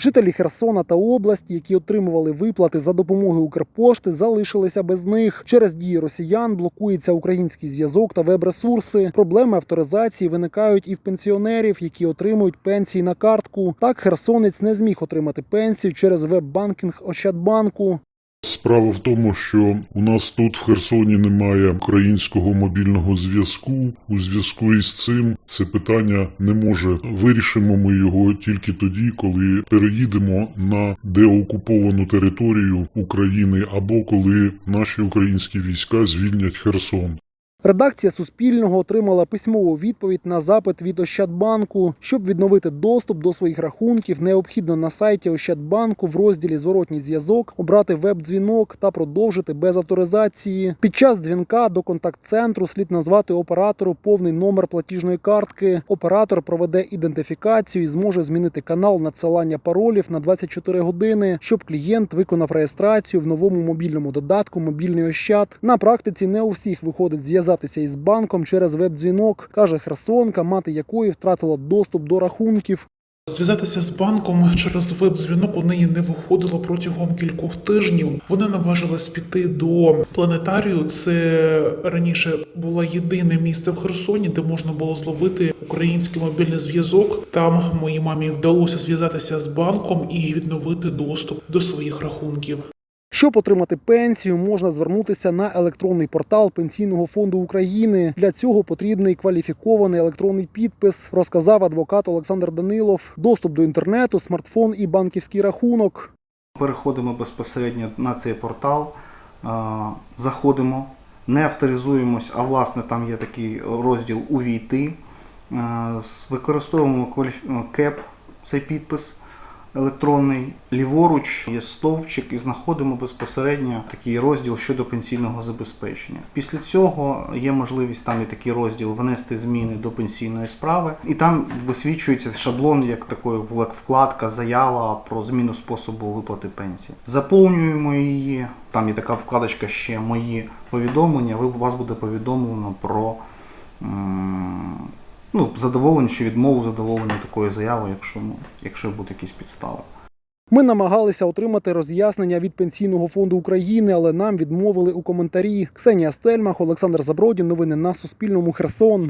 Жителі Херсона та області, які отримували виплати за допомогою Укрпошти, залишилися без них. Через дії росіян блокується український зв'язок та веб-ресурси. Проблеми авторизації виникають і в пенсіонерів, які отримують пенсії на картку. Так херсонець не зміг отримати пенсію через веб-банкінг Ощадбанку. Справа в тому, що у нас тут в Херсоні немає українського мобільного зв'язку. У зв'язку із цим це питання не може. Вирішимо ми його тільки тоді, коли переїдемо на деокуповану територію України або коли наші українські війська звільнять Херсон. Редакція Суспільного отримала письмову відповідь на запит від Ощадбанку. Щоб відновити доступ до своїх рахунків, необхідно на сайті Ощадбанку в розділі Зворотній зв'язок обрати веб-дзвінок та продовжити без авторизації. Під час дзвінка до контакт-центру слід назвати оператору повний номер платіжної картки. Оператор проведе ідентифікацію і зможе змінити канал надсилання паролів на 24 години, щоб клієнт виконав реєстрацію в новому мобільному додатку Мобільний Ощад. На практиці не у всіх виходить зв'язатися із банком через веб-дзвінок, каже Херсонка, мати якої втратила доступ до рахунків. Зв'язатися з банком через веб-дзвінок у неї не виходило протягом кількох тижнів. Вона наважилась піти до планетарію. Це раніше було єдине місце в Херсоні, де можна було зловити український мобільний зв'язок. Там моїй мамі вдалося зв'язатися з банком і відновити доступ до своїх рахунків. Щоб отримати пенсію, можна звернутися на електронний портал Пенсійного фонду України. Для цього потрібний кваліфікований електронний підпис, розказав адвокат Олександр Данилов. Доступ до інтернету, смартфон і банківський рахунок. Переходимо безпосередньо на цей портал, заходимо, не авторизуємось, а власне там є такий розділ Увійти. Використовуємо КЕП, цей підпис електронний. Ліворуч є стовпчик і знаходимо безпосередньо такий розділ щодо пенсійного забезпечення. Після цього є можливість там є такий розділ внести зміни до пенсійної справи, і там висвічується шаблон як такої вкладка, заява про зміну способу виплати пенсії. Заповнюємо її. Там є така вкладочка ще мої повідомлення. Ви вас буде повідомлено про ну, задоволені чи відмову задоволення такою заяви, якщо ну, якщо будуть якісь підстави. Ми намагалися отримати роз'яснення від Пенсійного фонду України, але нам відмовили у коментарі. Ксенія Стельмах, Олександр Забродін. Новини на Суспільному. Херсон.